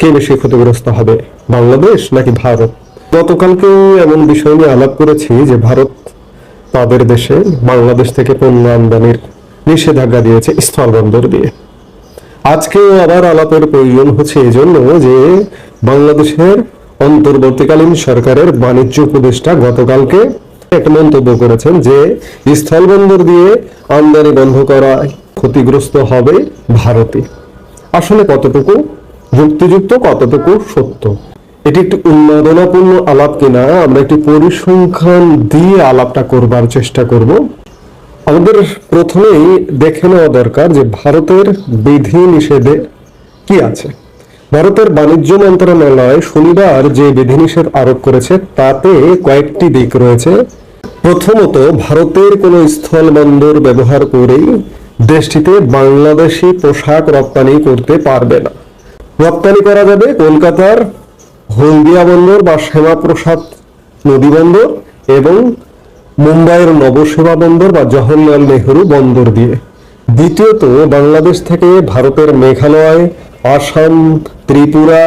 কে বেশি ক্ষতিগ্রস্ত হবে, বাংলাদেশ নাকি ভারত? গতকালকেও এমন বিষয় নিয়ে আলাপ করেছি যে ভারত তাদের দেশে বাংলাদেশ থেকে পণ্য আমদানির নিষেধাজ্ঞা দিয়েছে স্থলবন্দর দিয়ে। আজকে আবার আলাপের প্রয়োজন হচ্ছে এই জন্য যে বাংলাদেশের অন্তর্বর্তীকালীন সরকারের বাণিজ্য উপদেষ্টা গতকালকে একটা মন্তব্য করেছেন যে স্থলবন্দর দিয়ে আমদানি বন্ধ করা ক্ষতিগ্রস্ত হবে ভারতে আসলে কতটুকু? যুক্তিযুক্ত কতটুকু সত্য? এটি একটি উন্মাদনাপূর্ণ আলাপ কিনা? আমরা একটি পরিসংখ্যান দিয়ে আলাপটা করবার চেষ্টা করব। আমাদের প্রথমেই দেখে নেওয়া দরকার যে ভারতের বিধি নিষেধে কি আছে। ভারতের বাণিজ্য মন্ত্রণালয় শনিবার যে বিধিনিষেধ আরোপ করেছে, তাতে কয়েকটি দিক রয়েছে। প্রথমত, ভারতের কোনো স্থল বন্দর ব্যবহার করেই দেশটিতে বাংলাদেশি পোশাক রপ্তানি করতে পারবে না। রপ্তানি করা যাবে কলকাতার হলদিয়া বন্দর বা শ্যামাপ্রসাদ নদী বন্দর এবং মুম্বাইয়ের নবসেবা বন্দর বা জওহরলাল নেহরু বন্দর দিয়ে। দ্বিতীয়ত, বাংলাদেশ থেকে ভারতের মেঘালয়, আসাম, ত্রিপুরা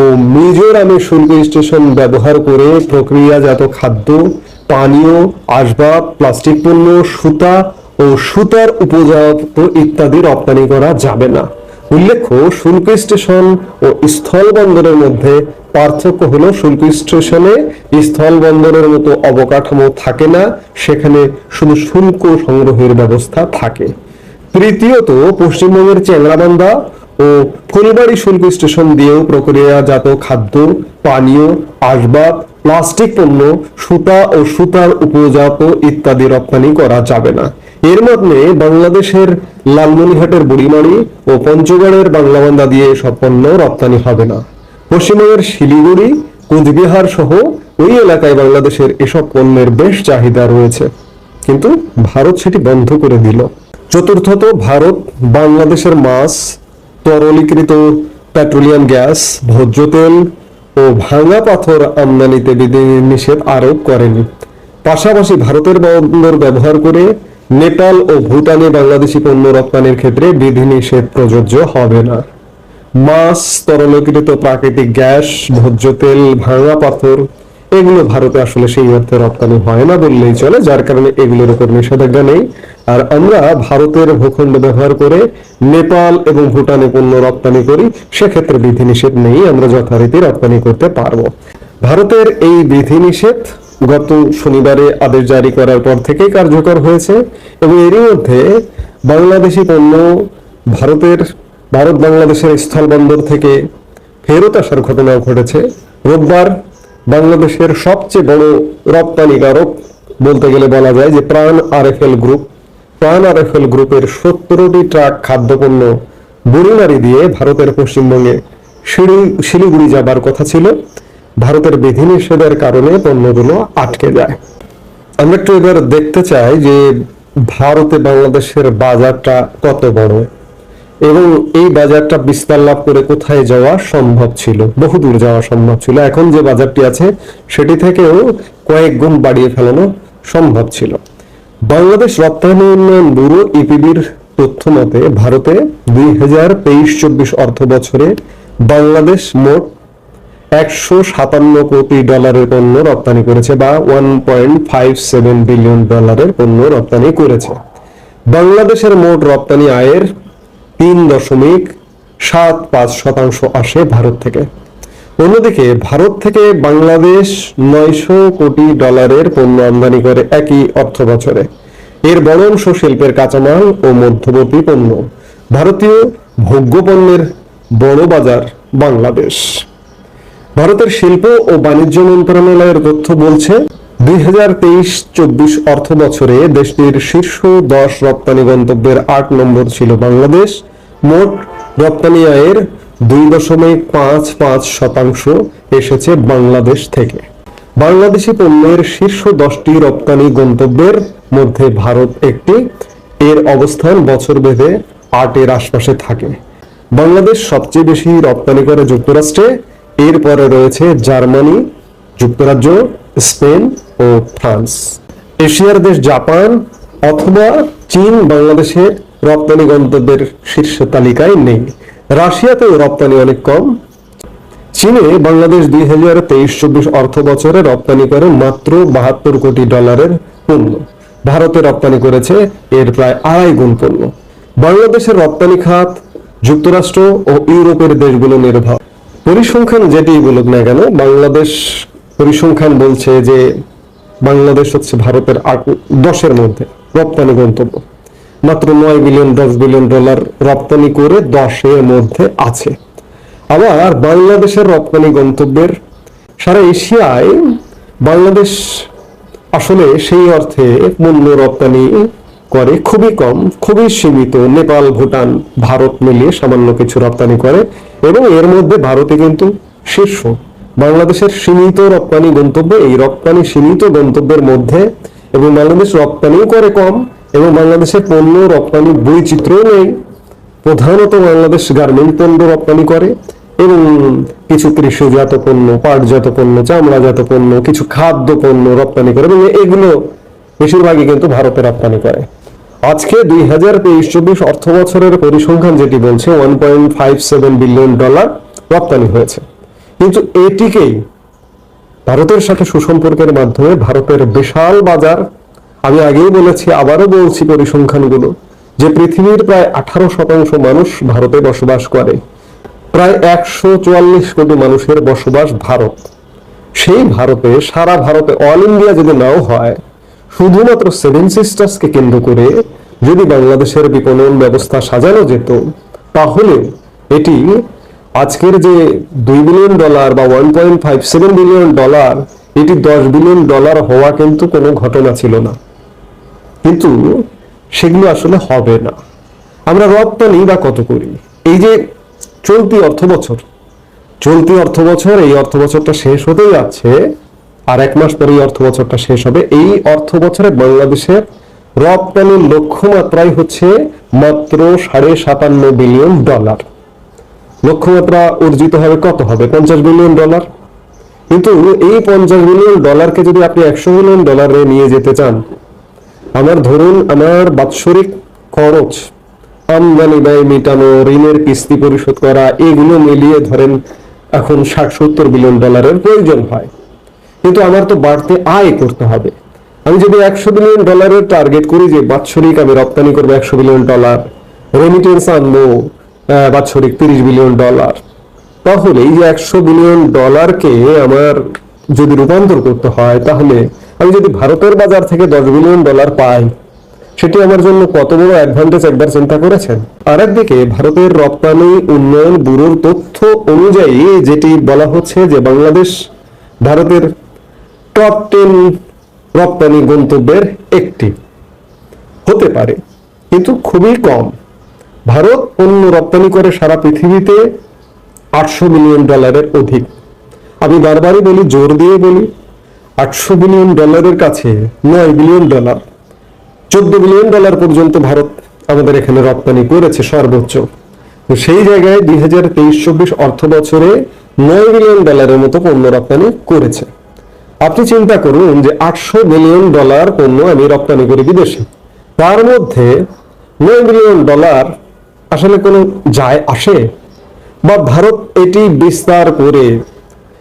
ও মিজোরামে শুল্ক স্টেশন ব্যবহার করে প্রক্রিয়াজাত খাদ্য, পানীয়, আসবাব, প্লাস্টিক পণ্য, সুতা ও সুতার উপজাত ইত্যাদি রপ্তানি করা যাবে না। উল্লেখ্য, শুল্ক স্টেশন ও স্থল বন্দরের মধ্যে পার্থক্য হলো শুল্ক স্টেশনে স্থল বন্দরের মতো অবকাঠামো থাকে না, সেখানে শুধু শুল্ক সংগ্রহের ব্যবস্থা থাকে। তৃতীয়ত, পশ্চিমবঙ্গের চ্যাংরাবান্ধা ও ফুলবাড়ি শুল্ক স্টেশন দিয়েও প্রক্রিয়াজাত খাদ্য পানীয়, আসবাব প্লাস্টিক পণ্য, সুতা ও সুতার উপজাত ইত্যাদি রপ্তানি করা যাবে না। এর মধ্যে বাংলাদেশের লালমনিহাটের বুড়িমারি ও পঞ্চগড়ের বাংলাবান্ধা দিয়ে সব পণ্য রপ্তানি হবে না। পশ্চিমবঙ্গের শিলিগুড়ি, কুচবিহার সহ ওই এলাকায় বাংলাদেশের এসব পণ্যের বেশ চাহিদা রয়েছে। কিন্তু ভারত সেটি বন্ধ করে দিল। চতুর্থত ভারত বাংলাদেশের মাছ, তরলীকৃত পেট্রোলিয়াম গ্যাস, ভোজ্য তেল ও ভাঙা পাথর আমদানিতে বিধিনিষেধ আরোপ করেনি। পাশাপাশি ভারতের বন্দর ব্যবহার করে নেপাল ও ভুটানে বাংলাদেশি পণ্য রপ্তানির ক্ষেত্রে বিধিনিষেধ প্রযোজ্য হবে না। মাছ, তরলীকৃত প্রাকৃতিক গ্যাস, ভোজ্য তেল, ভাঙা পাথর, এগুলো ভারতে আসলে সেই অর্থে রপ্তানি হয় না বললেই চলে, যার কারণে এগুলোর উপর নিষেধাজ্ঞা নেই। আর আমরা ভারতের ভূখণ্ড ব্যবহার করে নেপাল এবং ভুটানে পণ্য রপ্তানি করি, সেক্ষেত্রে বিধিনিষেধ নেই, আমরা যথারীতি রপ্তানি করতে পারব। ভারতের এই বিধিনিষেধ গত শনিবারে আদেশ জারি করার পর থেকেই কার্যকর হয়েছে এবং এরই মধ্যে বাংলাদেশি পণ্য ভারতের, ভারত বাংলাদেশের স্থলবন্দর থেকে ফেরত আসার ঘটনাও ঘটেছে। রোববার বাংলাদেশের সবচেয়ে বড় রপ্তানিকারক বলতে গেলে বলা যায় যে প্রাণ আরএফএল গ্রুপ। প্রাণ আরএফএল গ্রুপের সত্তরটি ট্রাক খাদ্যপণ্য বুড়িমারি দিয়ে ভারতের পশ্চিমবঙ্গে শিলি- শিলিগুড়ি যাবার কথা ছিল। ভারতের বিধিনিষেধের কারণে পণ্যগুলো আটকে যায়। আমরা একটু এবার দেখতে চাই যে ভারতে বাংলাদেশের বাজারটা কত বড় এবং এই বাজারটা বিস্তার লাভ করে কোথায় যাওয়া সম্ভব ছিল? বহুদূর যাওয়া সম্ভব ছিল। এখন যে বাজারটি আছে, সেটি থেকেও কয়েক গুণ বাড়িয়ে ফেলানো সম্ভব ছিল। বাংলাদেশ রপ্তানি উন্নয়ন ব্যুরো ইপিবির তথ্য মতে, ভারতে দুই হাজার তেইশ চব্বিশ অর্থ বছরে বাংলাদেশ মোট একশো সাতান্ন কোটি ডলারের পণ্য রপ্তানি করেছে বা one point five seven billion ডলারের পণ্য রপ্তানি করেছে। বাংলাদেশের মোট রপ্তানি আয়ের তিন দশমিক সাত পাঁচ শতাংশ আসে ভারত থেকে। অন্যদিকে ভারত থেকে বাংলাদেশ নয়শো কোটি ডলারের পণ্য আমদানি করে একই অর্থ বছরে এর বড় অংশ শিল্পের কাঁচামাল ও মধ্যবর্তী পণ্য। ভারতীয় ভোগ্য পণ্যের বড় বাজার বাংলাদেশ। ভারতের শিল্প ও বাণিজ্য মন্ত্রণালয়ের তথ্য বলছে, দুই হাজার তেইশ চব্বিশ অর্থ বছরে দেশটির শীর্ষ দশ রপ্তানি গন্তব্যের আট নম্বর ছিল বাংলাদেশ। মোট রপ্তানি আয়ের দুই দশমিক পাঁচ পাঁচ শতাংশ এসেছে বাংলাদেশ থেকে। বাংলাদেশি পণ্যের শীর্ষ দশটি রপ্তানি গন্তব্যের মধ্যে ভারত একটি। এর অবস্থান বছর বেঁধে আটের আশপাশে থাকে। বাংলাদেশ সবচেয়ে বেশি রপ্তানি করে যুক্তরাষ্ট্রে। এরপরে রয়েছে জার্মানি, যুক্তরাজ্য, স্পেন ও ফ্রান্স। এশিয়ার দেশ জাপান অথবা চীন বাংলাদেশের রপ্তানি গন্তব্যের শীর্ষ তালিকায় নেই। রাশিয়াতেও রপ্তানি অনেক কম। চীনে বাংলাদেশ দুই হাজার তেইশ চব্বিশ অর্থ বছরে রপ্তানি করে মাত্র বাহাত্তর কোটি ডলারের পণ্য। ভারতে রপ্তানি করেছে এর প্রায় আড়াই গুণ পণ্য। বাংলাদেশের রপ্তানি খাত, যুক্তরাষ্ট্র ও ইউরোপের দেশগুলো নির্ভর। পরিসংখ্যান যেটি বলুক না কেন, বাংলাদেশ পরিসংখ্যান বলছে যে বাংলাদেশ হচ্ছে ভারতের দশের মধ্যে রপ্তানি গন্তব্য। মাত্র নয় বিলিয়ন, দশ বিলিয়ন ডলার রপ্তানি করে দশের মধ্যে আছে। আবার বাংলাদেশের রপ্তানি গন্তব্যের সারা এশিয়ায় বাংলাদেশ আসলে সেই অর্থে পণ্য রপ্তানি করে খুবই কম, খুবই সীমিত। নেপাল, ভুটান, ভারত মিলিয়ে সামান্য কিছু রপ্তানি করে এবং এর মধ্যে ভারতে কিন্তু শীর্ষ। বাংলাদেশের সীমিত রপ্তানি গন্তব্য, এই রপ্তানি সীমিত গন্তব্যের মধ্যে এবং বাংলাদেশ রপ্তানিও করে কম এবং বাংলাদেশের পণ্য, রপ্তানি বৈচিত্র্য নেই। প্রধানত বাংলাদেশ গার্মেন্ট পণ্য রপ্তানি করে এবং কিছু কৃষিজাত পণ্য, পাটজাত পণ্য, চামড়াজাত পণ্য, কিছু খাদ্য পণ্য রপ্তানি করে এবং এগুলো বেশিরভাগই কিন্তু ভারতে রপ্তানি করে। আজকে দুই হাজার তেইশ চব্বিশ অর্থ বছরের পরিসংখ্যান যেটি বলছে one point five seven billion dollar রপ্তানি হয়েছে। কিন্তু এটিকেই ভারতের সাথে সুসম্পর্কের মাধ্যমে ভারতের বিশাল বাজার আমি আগেই বলেছি, আবারও বলছি পরিসংখ্যানগুলো, যে পৃথিবীর প্রায় আঠারো শতাংশ মানুষ ভারতে বসবাস করে। প্রায় একশো চুয়াল্লিশ কোটি মানুষের বসবাস ভারত। সেই ভারতে, সারা ভারতে, অল ইন্ডিয়া যদি নাও হয়, শুধুমাত্র সেভেন সিস্টার্সকে কেন্দ্র করে যদি বাংলাদেশের বিপণন ব্যবস্থা সাজানো যেত, তাহলে এটি আজকের যে দুই বিলিয়ন ডলার বা one point five seven billion dollar, এটি দশ বিলিয়ন ডলার হওয়া কিন্তু কোনো ঘটনা ছিল না। কিন্তু সেগুলো আসলে হবে না। আমরা রপ্তানি বা কত করি? এই যে চলতি অর্থ বছর চলতি অর্থ বছর এই অর্থ বছরটা শেষ হতেই যাচ্ছে, আর এক মাস পরে এই অর্থ বছরটা শেষ হবে। এই অর্থ বছরে বাংলাদেশের রপ্তানির লক্ষ্যমাত্রাই হচ্ছে মাত্র সাড়ে সাতান্ন বিলিয়ন ডলার। লক্ষ্যমাত্রা অর্জিত হবে কত হবে? পঞ্চাশ বিলিয়ন ডলার। কিন্তু এই পঞ্চাশ বিলিয়ন ডলারকে যদি আপনি একশো বিলিয়ন ডলারে নিয়ে যেতে চান আমার ধরুন আমার বাৎসরিক খরচ, আমদানি ব্যয় মেটানো, ঋণের কিস্তি পরিশোধ করা, এগুলো মিলিয়ে ধরেন এখন ষাট সত্তর বিলিয়ন ডলারের প্রয়োজন হয়। কিন্তু আমার তো বাড়তে আয় করতে হবে। আমি যদি একশো বিলিয়ন ডলারের টার্গেট করি যে বাৎসরিক আমি রপ্তানি করব একশো বিলিয়ন ডলার রেমিটেন্স আনব বাৎসরিক তিরিশ বিলিয়ন ডলার, তাহলে এই যে একশো বিলিয়ন ডলারকে আমার যদি রূপান্তর করতে হয়, তাহলে আমি যদি ভারতের বাজার থেকে দশ বিলিয়ন ডলার পাই, সেটি আমার জন্য কত বড় অ্যাডভান্টেজ একবার চিন্তা করেছেন? আর একদিকে ভারতের রপ্তানি, উন্নয়ন ব্যুরোর তথ্য অনুযায়ী যেটি বলা হচ্ছে যে বাংলাদেশ ভারতের টপ টেন রপ্তানি গন্তব্যের একটি। হতে পারে, কিন্তু খুবই কম। ভারত পণ্য রপ্তানি করে সারা পৃথিবীতে আটশো বিলিয়ন ডলারের অধিক। আমি বারবারই বলি, জোর দিয়ে বলি আটশো বিলিয়ন ডলারের কাছে নয় বিলিয়ন ডলার। চোদ্দ বিলিয়ন ডলার পর্যন্ত ভারত আমাদের এখানে রপ্তানি করেছে সর্বোচ্চ। তো সেই জায়গায় দুই হাজার তেইশ চব্বিশ অর্থ বছরে নয় বিলিয়ন ডলারের মতো পণ্য রপ্তানি করেছে। আপনি চিন্তা করুন যে আটশো বিলিয়ন ডলার পণ্য আমি রপ্তানি করি বিদেশে। তার মধ্যে নয় বিলিয়ন ডলার আসলে কোনো যায় আসে? বা ভারত এটি বিস্তার করে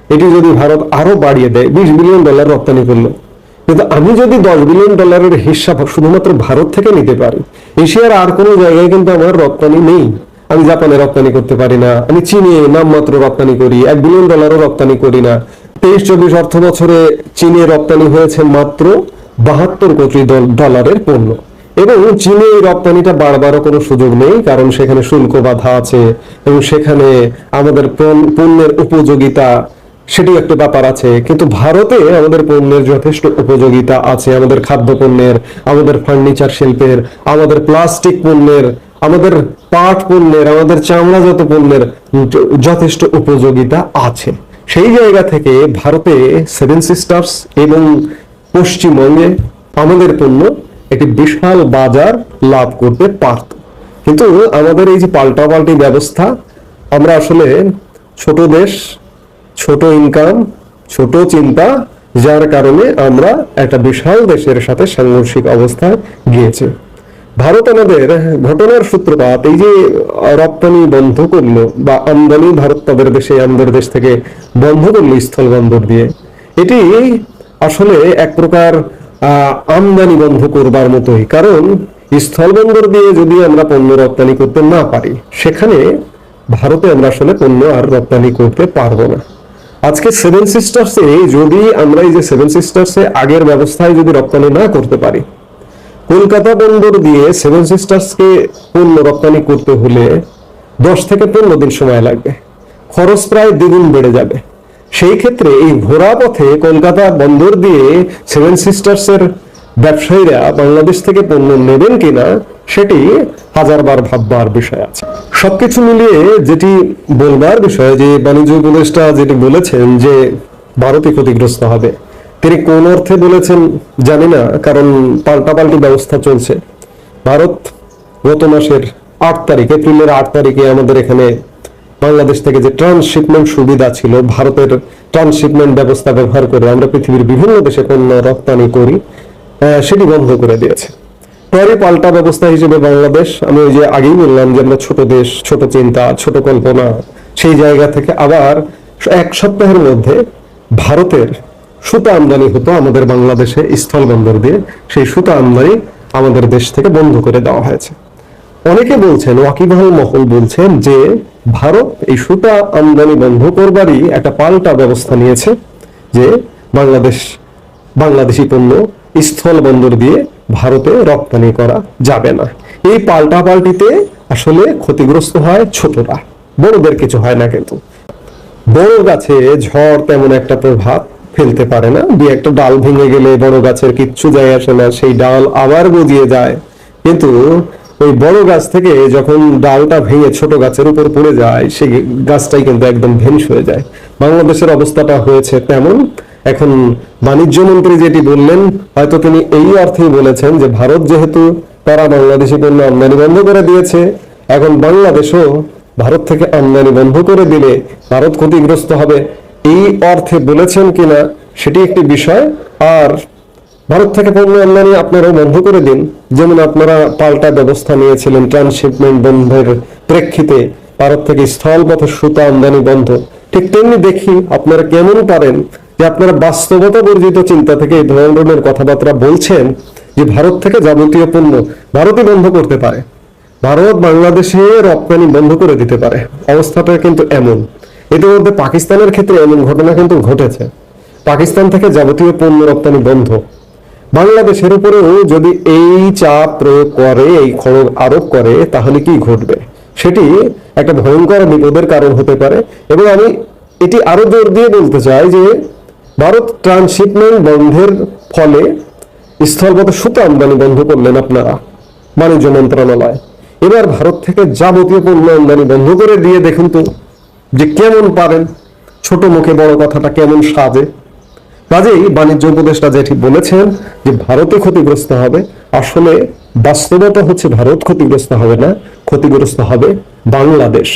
এটি যদি ভারত আরও বাড়িয়ে দেয়, বিশ বিলিয়ন ডলার রপ্তানি করল। কিন্তু আমি যদি দশ বিলিয়ন ডলারের হিসাব শুধুমাত্র ভারত থেকে নিতে পারি, এশিয়ার আর কোনো জায়গায় কিন্তু আমার রপ্তানি নেই। আমি জাপানে রপ্তানি করতে পারি না, আমি চীনে নামমাত্র রপ্তানি করি, এক বিলিয়ন ডলারও রপ্তানি করি না। তেইশ, চব্বিশ অর্থ বছরে চীনে রপ্তানি হয়েছে মাত্র বাহাত্তর কোটি ডল- ডলারের পণ্য। এবং চীনে এই রপ্তানিটা বাড়বারও কোনো সুযোগ নেই, কারণ সেখানে শুল্ক বাধা আছে এবং সেখানে আমাদের পণ্য- পণ্যের উপযোগিতা সেটি একটা ব্যাপার আছে। কিন্তু ভারতে আমাদের পণ্যের যথেষ্ট উপযোগিতা আছে। আমাদের খাদ্য পণ্যের আমাদের ফার্নিচার শিল্পের, আমাদের প্লাস্টিক পণ্যের, আমাদের পাট পণ্যের, আমাদের চামড়াজাত পণ্যের যথেষ্ট উপযোগিতা আছে। সেই জায়গা থেকে ভারতে সেভেন সিস্টার্স এবং পশ্চিমবঙ্গে আমাদের পণ্য একটি বিশাল বাজার লাভ করতে পারত। কিন্তু আমাদের এই যে পাল্টাপাল্টি ব্যবস্থা, আমরা আসলে ছোট দেশ ছোট ইনকাম ছোট চিন্তা, যার কারণে আমরা একটা বিশাল দেশের সাথে সাংঘর্ষিক অবস্থায় গিয়েছে। ভারত আমাদের ঘটনার সূত্রপাত, এই যে রপ্তানি বন্ধ করল বা আমদানি ভারত তাদের দেশে, আমাদের দেশ থেকে বন্ধ করল স্থল বন্দর দিয়ে, এটি আসলে এক প্রকার আমদানি বন্ধ করবার মতোই। কারণ স্থল বন্দর দিয়ে যদি আমরা পণ্য রপ্তানি করতে না পারি, সেখানে ভারতে আমরা আসলে পণ্য আর রপ্তানি করতে পারব না। আজকে সেভেন সিস্টার্সে যদি আমরা এই যে সেভেন সিস্টার্সে আগের ব্যবস্থায় যদি রপ্তানি না করতে পারি, কলকাতা বন্দর দিয়ে সেভেন সিস্টার্সকে পণ্য রপ্তানি করতে হলে দশ থেকে পনেরো দিন সময় লাগবে। খরচ প্রায় দ্বিগুণ বেড়ে যাবে। সেই ক্ষেত্রে এই ঘোরা পথে কলকাতা বন্দর দিয়ে সেভেন সিস্টার্সের ব্যবসায়ীরা বাংলাদেশ থেকে পণ্য নেবেন কিনা সেটি হাজারবার ভাববার বিষয় আছে। সবকিছু মিলিয়ে যেটি বলবার বিষয়, যে বাণিজ্য উপদেষ্টা যেটি বলেছেন যে ভারতই ক্ষতিগ্রস্ত হবে, তিনি কোন অর্থে বলেছেন জানি না, কারণ পাল্টাপাল্টি ব্যবস্থা চলছে। ভারত গত মাসের আট তারিখ, এপ্রিলের আট তারিখে আমাদের এখানে বাংলাদেশ থেকে যে ট্রান্সশিপমেন্ট সুবিধা ছিল, ভারতের ট্রান্সশিপমেন্ট ব্যবস্থা ব্যবহার করে আমরা পৃথিবীর বিভিন্ন দেশে পণ্য রপ্তানি করি। সেটি বন্ধ করে দিয়েছে। পরে পাল্টা ব্যবস্থা হিসেবে বাংলাদেশ, আমি ওই যে আগেই বললাম যে আমরা ছোট দেশ, ছোট চিন্তা, ছোট কল্পনা, সেই জায়গা থেকে আবার এক সপ্তাহের মধ্যে ভারতের সুতা আমদানি হতো আমাদের বাংলাদেশে স্থল বন্দর দিয়ে, সেই সুতা আমদানি আমাদের দেশ থেকে বন্ধ করে দেওয়া হয়েছে। অনেকে বলছেন, ওয়াকিবহাল মহল বলছেন যে ভারত এই সুতা আমদানি বন্ধ করবারই একটা পাল্টা ব্যবস্থা নিয়েছে যে বাংলাদেশ, বাংলাদেশি পণ্য স্থল বন্দর দিয়ে ভারতে রপ্তানি করা যাবে না। এই পাল্টা পাল্টিতে আসলে ক্ষতিগ্রস্ত হয় ছোটরা, বড়দের কিছু হয় না কিন্তু। বড় গাছে ঝড় তেমন একটা প্রভাব ফেলতে পারে না। দুই একটা ডাল ভেঙে গেলে বড় গাছের কিচ্ছু যায় আসে না, সেই ডাল আবার গজিয়ে যায়। কিন্তু ওই বড় গাছ থেকে যখন ডালটা ভেঙে ছোট গাছের উপর পড়ে যায়, সেই গাছটাই কিন্তু একদম ভেঙে হয়ে যায়। বাংলাদেশের অবস্থাটা হয়েছে তেমন এখন বাণিজ্য মন্ত্রী যেটি বললেন, হয়তো তিনি এই অর্থেই বলেছেন যে ভারত যেহেতু তারা বাংলাদেশি পণ্য আমদানি বন্ধ করে দিয়েছে, এখন বাংলাদেশও ভারত থেকে আমদানি বন্ধ করে দিলে ভারত ক্ষতিগ্রস্ত হবে। এই অর্থে বলেছেন কিনা সেটি একটি বিষয়। আর ভারত থেকে পণ্য আমদানি আপনারাও বন্ধ করে দিন। যেমন আপনারা পাল্টা ব্যবস্থা নিয়েছিলেন, ট্রান্সশিপমেন্ট বন্ধের প্রেক্ষিতে ভারত থেকে স্থলপথে সুতা আমদানি বন্ধ। ঠিক তেমনি দেখি আপনারা কেমন পারেন। যে আপনারা বাস্তবতা বর্জিত চিন্তা থেকে এই ধরনের কথাবার্তা বলছেন যে ভারত থেকে যাবতীয় পণ্য ভারতই বন্ধ করতে পারে। ভারত বাংলাদেশে রপ্তানি বন্ধ করে দিতে পারে। অবস্থাটা কিন্তু এমন। ইতিমধ্যে পাকিস্তানের ক্ষেত্রে এমন ঘটনা কিন্তু ঘটেছে। পাকিস্তান থেকে যাবতীয় পণ্য রপ্তানি বন্ধ। বাংলাদেশের উপরেও যদি এই চাপ প্রয়োগ করে, এই খড়গ আরোপ করে, তাহলে কি ঘটবে? সেটি একটা ভয়ঙ্কর বিপদের কারণ হতে পারে। এবং আমি এটি আরও জোর দিয়ে বলতে চাই যে ভারত ট্রান্সশিপমেন্ট বন্ধের ফলে স্থলগত সুতা আমদানি বন্ধ করলেন আপনারা, বাণিজ্য মন্ত্রণালয়। এবার ভারত থেকে যাবতীয় পণ্য আমদানি বন্ধ করে দিয়ে দেখুন তো যে কেমন পারেন ছোট মুখে বড় কথাটা কেমন সাজে। কাজেই বাণিজ্য উপদেষ্টা যেটি বলেছেন যে ভারতে ক্ষতিগ্রস্ত হবে, আসলে বাস্তবতা হচ্ছে ভারত ক্ষতিগ্রস্ত হবে না, ক্ষতিগ্রস্ত হবে বাংলাদেশ।